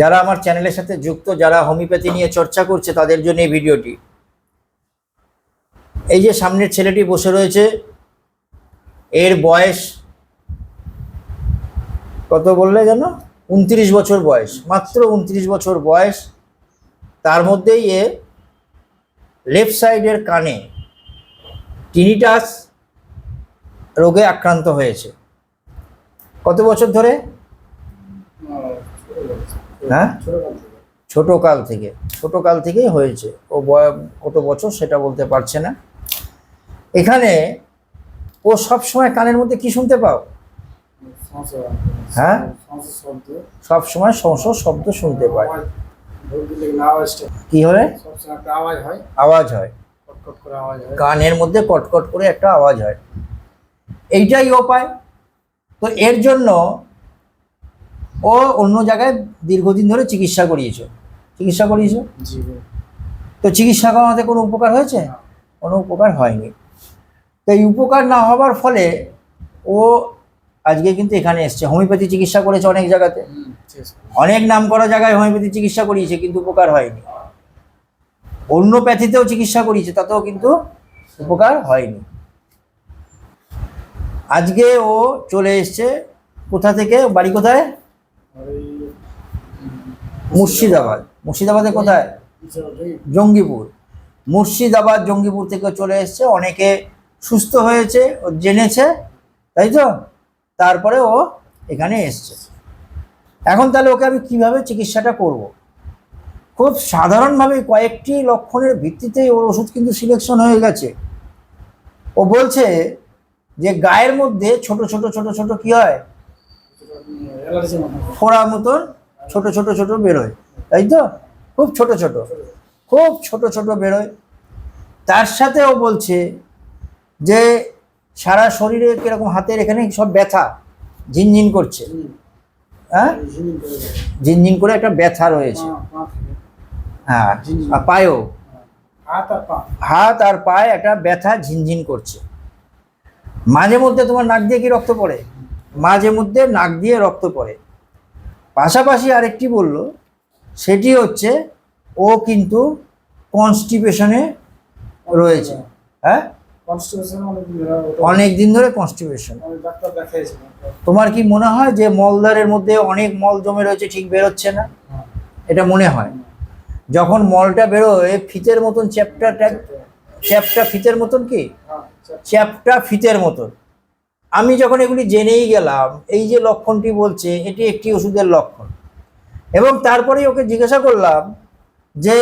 যারা আমার চ্যানেলের সাথে যুক্ত, যারা হোমিওপ্যাথি নিয়ে চর্চা করছে, তাদের জন্য এই ভিডিওটি। এই যে সামনের ছেলেটি বসে রয়েছে, এর বয়স কত বললে যেন? উনত্রিশ বছর বয়স, মাত্র উনত্রিশ বছর বয়স। তার মধ্যেই এ লেফট সাইডের কানে টিনিটাস রোগে আক্রান্ত হয়েছে। কত বছর ধরে? হ্যাঁ? ছোট কাল থেকে ছোট কাল থেকেই হয়েছে। ও বয় কত বছর সেটা বলতে পারছে না। এখানে ও সব সময় কানের মধ্যে কি শুনতে পাও? হ্যাঁ? সব সময় সংসদ শব্দ শুনতে পায়। কি হয় আওয়াজ হয়। কানের মধ্যে কটকট করে একটা আওয়াজ হয়। এইটাই ও পায়। তো এর জন্য ও অন্য জায়গায় দীর্ঘদিন ধরে চিকিৎসা করিয়েছে। চিকিৎসা করিয়েছে? জি তো চিকিৎসা করাতে কোনো উপকার হয়েছে? কোনো উপকার হয়নি। তো এই উপকার না হবার ফলে ও আজকে কিন্তু এখানে এসছে। হোমিওপ্যাথি চিকিৎসা করেছে অনেক জায়গাতে। অনেক নাম করা জায়গায় হোমিওপ্যাথি চিকিৎসা করিয়েছে কিন্তু উপকার হয়নি। অন্য প্যাথিতেও চিকিৎসা করিয়েছে তাতেও কিন্তু উপকার হয়নি। আজকে ও চলে এসছে কোথা থেকে? বাড়ি কোথায়? মুর্শিদাবাদ। মুর্শিদাবাদে কোথায়? জঙ্গিপুর। মুর্শিদাবাদ, জঙ্গিপুর থেকে চলে এসছে। অনেকে সুস্থ হয়েছে, ও জেনেছে, তাই তো? তারপরে ও এখানে এসছে। এখন তাহলে ওকে আমি কীভাবে চিকিৎসাটা করব। খুব সাধারণভাবে কয়েকটি লক্ষণের ভিত্তিতেই ওর ওষুধ কিন্তু সিলেকশন হয়ে গেছে। ও বলছে যে গায়ের মধ্যে ছোট ছোট ছোট ছোট কি হয়। ফোড়া মতন ছোট ছোট ছোট বেরোয় তাই তো? খুব ছোট ছোট খুব ছোট ছোট বেরোয়। তার সাথে ও বলছে যে সারা শরীরে কীরকম হাতের এখানে সব ব্যথা ঝিনঝিন করছে। হ্যাঁ? যায়। ঝিনঝিন করে একটা ব্যথা রয়েছে। হ্যাঁ আর পায়েও। পা। হাত আর পায়ে একটা ব্যথা ঝিনঝিন করছে। মাঝে মধ্যে তোমার নাক দিয়ে কি রক্ত পড়ে? মাঝে মধ্যে নাক দিয়ে রক্ত পড়ে। পাশাপাশি আরেকটি বলল সেটি হচ্ছে ও কিন্তু কনস্টিপেশনে রয়েছে। হ্যাঁ? অনেক দিন ধরে কনস্টিপেশন। তোমার কি মনে হয় যে মলদারের মধ্যে অনেক মল জমে রয়েছে ঠিক বেরোচ্ছে না? হ্যাঁ। এটা মনে হয়। যখন মলটা বেরোয় ফিতের মতন চ্যাপটা চ্যাপটা ফিতের মতন কি? হ্যাঁ। চ্যাপটা ফিতের মতন। আমি যখন এগুলি জেনেই গেলাম এই যে লক্ষণটি বলছে এটি একটি ওষুধের লক্ষণ। এবং তারপরেই ওকে জিজ্ঞাসা করলাম যে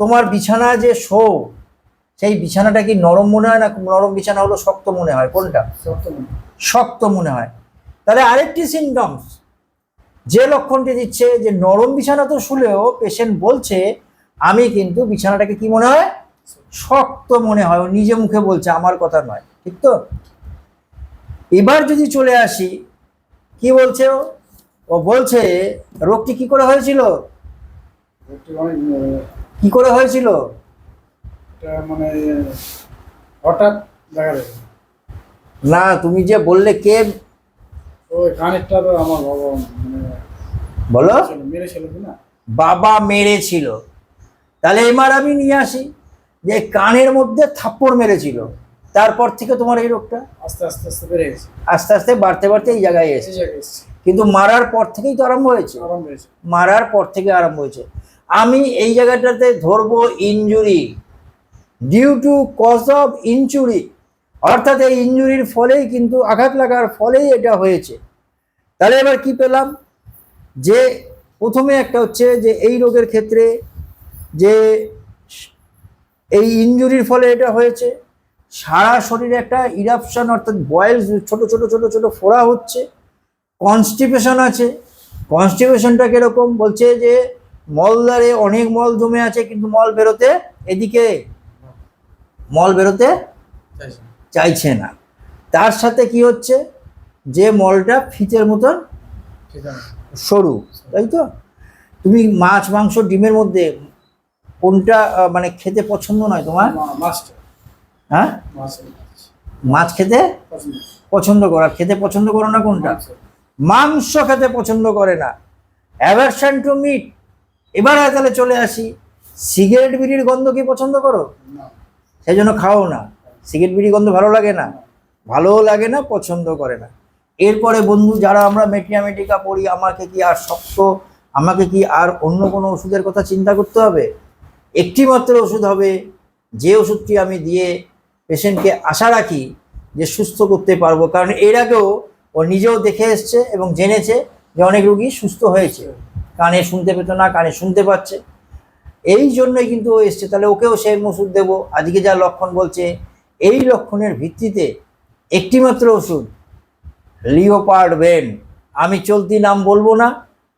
তোমার বিছানা যে শো সেই বিছানাটা কি নরম মনে হয় না নরম বিছানা হলো শক্ত মনে হয়? কোনটা? শক্ত মনে হয়। তাহলে আরেকটি সিমটমস যে লক্ষণটি দিচ্ছে যে নরম বিছানা তো শুলেও পেশেন্ট বলছে আমি কিন্তু বিছানাটাকে কি মনে হয়? শক্ত মনে হয়। ও নিজে মুখে বলছে আমার কথা নয়। ঠিক তো? এবার যদি চলে আসি কি বলছে ও? ও বলছে রোগটি কি করে হয়েছিল? একটু কি করে হয়েছিল? মানে হঠাৎ না তুমি যে বললে কে? ওই কানেরটা তো আমার বাবা মানে বলো। মেরেছিল না? বাবা মেরেছিল। তাহলে এবার আমি নিয়ে আসি যে কানের মধ্যে থাপ্পড় মেরেছিল। তারপর থেকে তোমার এই রোগটা আস্তে আস্তে আস্তে বেড়ে গেছে। আস্তে আস্তে বাড়তে বাড়তে এই জায়গায় এসছে। কিন্তু মারার পর থেকেই তো আরম্ভ হয়েছে। মারার পর থেকে আরম্ভ হয়েছে। আমি এই জায়গাটাতে ধরবো injury. Due to cause of injury অর্থাৎ এই ইনজুরির ফলেই কিন্তু আঘাত লাগার ফলেই এটা হয়েছে। তাহলে এবার কি পেলাম? যে প্রথমে একটা হচ্ছে যে এই রোগের ক্ষেত্রে যে এই ইনজুরির ফলে এটা হয়েছে। সারা শরীরে একটা ইরাপশন অর্থাৎ বয়েল ছোট ছোট ছোট ছোট ফোড়া হচ্ছে। কনস্টিপেশন আছে। কনস্টিপেশনটা কীরকম? বলছে যে মলদারে অনেক মল জমে আছে, কিন্তু মল বেরোতে এদিকে মল বেরোতে চাইছে। না। তার সাথে কি হচ্ছে? যে মলটা ফিতের মতন সরু, তাই তো? তুমি মাছ, মাংস, ডিমের মধ্যে কোনটা মানে খেতে পছন্দ নয় তোমার? মাছটা হ্যাঁ? মাছ খেতে। পছন্দ। করো। আর খেতে পছন্দ করো না কোনটা? মাংস। খেতে পছন্দ করে না। অ্যাভারশন টু মিট এবার তাহলে চলে আসি। সিগারেট বিড়ির গন্ধ কি পছন্দ করো? সেই জন্য খাও না। সিগারেট বিড়ি গন্ধ ভালো লাগে না? ভালোও লাগে না পছন্দ করে না। এরপরে বন্ধু যারা আমরা মেটিয়ামেটিকা পড়ি আমাকে কি আর শক্ত আমাকে কি আর অন্য কোনো ওষুধের কথা চিন্তা করতে হবে? একটি মাত্র ওষুধ হবে। যে ওষুধটি আমি দিয়ে পেশেন্টকে আশা রাখি যে সুস্থ করতে পারব। কারণ এর আগেও ও নিজেও দেখে এসছে এবং জেনেছে যে অনেক রুগী সুস্থ হয়েছে। কানে শুনতে পেতো না, কানে শুনতে পাচ্ছে। এই জন্যই কিন্তু ও এসছে। তাহলে ওকেও সেম ওষুধ দেবো। আজকে যা লক্ষণ বলছে, এই লক্ষণের ভিত্তিতে একটিমাত্র ওষুধ, লিওপার্ড বেন। আমি চলতি নাম বলব না,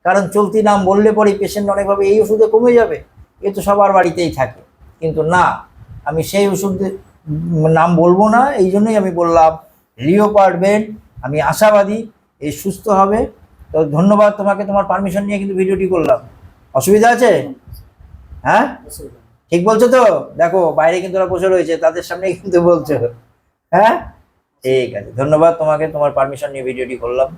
কারণ চলতি নাম বললে পরে পেশেন্ট অনেকভাবে এই ওষুধে কমে যাবে। এ তো সবার বাড়িতেই থাকে। কিন্তু না, আমি সেই ওষুধের নাম বলব না, এই জন্যই আমি বললাম লিওপার্ড পারবেন, আমি আশাবাদী এই সুস্থ হবে। তো ধন্যবাদ তোমাকে, তোমার পারমিশন নিয়ে কিন্তু ভিডিওটি করলাম। অসুবিধা আছে? হ্যাঁ? ঠিক বলছো তো? দেখো, বাইরে কিন্তু ওরা বসে রয়েছে, তাদের সামনেই কিন্তু বলছো। হ্যাঁ? ঠিক আছে, ধন্যবাদ তোমাকে, তোমার পারমিশন নিয়ে ভিডিওটি করলাম।